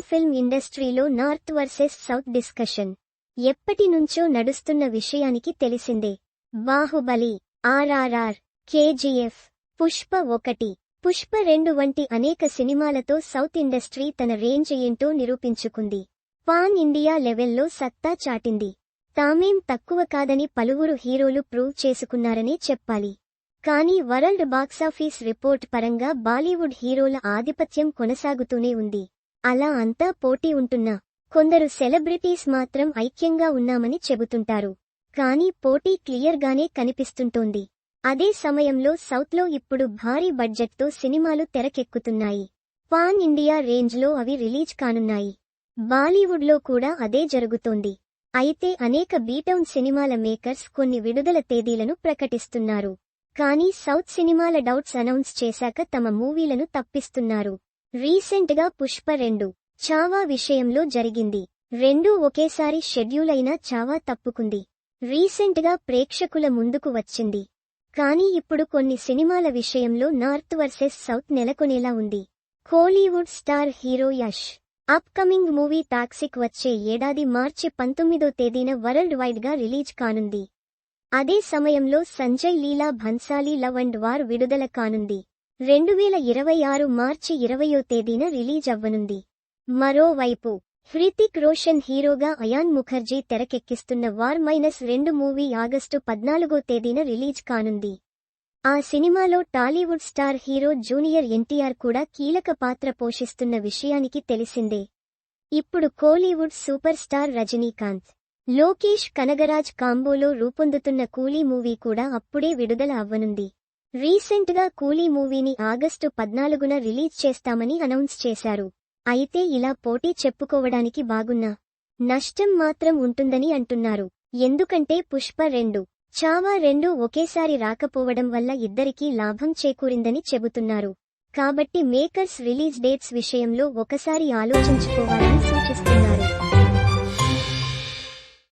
Film ఇండస్ట్రీలో north versus south discussion. ఎప్పటి నుంచో నడుస్తున్న విషయానికి తెలిసిందే. బాహుబలి ఆర్ఆర్ఆర్ కేజీఎఫ్ పుష్ప ఒకటి. పుష్ప రెండు వంటి అనేక సినిమాలతో సౌత్ ఇండస్ట్రీ తన రేంజ్ ఏంటో నిరూపించుకుంది. పాన్ ఇండియా లెవెల్లో సత్తా చాటింది. తామేం తక్కువ కాదని పలువురు హీరోలు ప్రూవ్ చేసుకున్నారనే చెప్పాలి. కానీ వరల్డ్ బాక్సాఫీస్ రిపోర్ట్ పరంగా బాలీవుడ్ హీరోల ఆధిపత్యం కొనసాగుతూనే ఉంది. అలా అంతా పోటీ ఉంటున్నా కొందరు సెలబ్రిటీస్ మాత్రం ఐక్యంగా ఉన్నామని చెబుతుంటారు. కానీ పోటీ క్లియర్గానే కనిపిస్తుంటోంది. అదే సమయంలో సౌత్లో ఇప్పుడు భారీ బడ్జెట్తో సినిమాలు తెరకెక్కుతున్నాయి. పాన్ ఇండియా రేంజ్లో అవి రిలీజ్ కానున్నాయి. బాలీవుడ్లో కూడా అదే జరుగుతోంది. అయితే అనేక బీటౌన్ సినిమాల మేకర్స్ కొన్ని విడుదల తేదీలను ప్రకటిస్తున్నారు. కానీ సౌత్ సినిమాల డౌట్స్ అనౌన్స్ చేశాక తమ మూవీలను తప్పిస్తున్నారు. రీసెంట్గా పుష్ప రెండు చావా విషయంలో జరిగింది. రెండూ ఒకేసారి షెడ్యూల్ అయిన చావా తప్పుకుంది. రీసెంట్గా ప్రేక్షకుల ముందుకు వచ్చింది. కానీ ఇప్పుడు కొన్ని సినిమాల విషయంలో నార్త్ వర్సెస్ సౌత్ నెలకొనేలా ఉంది. Kollywood star hero Yash upcoming movie Toxic వచ్చే ఏడాది మార్చి పంతొమ్మిదో తేదీన వరల్డ్ వైడ్గా రిలీజ్ కానుంది. అదే సమయంలో Sanjay Leela Bhansali love and war విడుదల కానుంది. రెండు వేల ఇరవై ఆరు మార్చి ఇరవయో తేదీన రిలీజ్ అవ్వనుంది. మరోవైపు హృతిక్ రోషన్ హీరోగా అయాన్ ముఖర్జీ తెరకెక్కిస్తున్న వార్ మైనస్ రెండు మూవీ ఆగస్టు పద్నాలుగో తేదీన రిలీజ్ కానుంది. ఆ సినిమాలో Tollywood star hero junior NTR కూడా కీలక పాత్ర పోషిస్తున్న విషయానికి తెలిసిందే. ఇప్పుడు Kollywood super star Rajinikanth Lokesh Kanagaraj కాంబోలో రూపొందుతున్న కూలీ మూవీ కూడా అప్పుడే విడుదల అవ్వనుంది. రీసెంట్గా కూలీ మూవీని ఆగస్టు పద్నాలుగున రిలీజ్ చేస్తామని అనౌన్స్ చేశారు. అయితే ఇలా పోటీ చెప్పుకోవడానికి బాగున్నా నష్టం మాత్రం ఉంటుందని అంటున్నారు. ఎందుకంటే పుష్ప రెండు చావా రెండు ఒకేసారి రాకపోవడం వల్ల ఇద్దరికీ లాభం చేకూరిందని చెబుతున్నారు. కాబట్టి మేకర్స్ రిలీజ్ డేట్స్ విషయంలో ఒకసారి ఆలోచించుకోవాలని సూచిస్తున్నారు.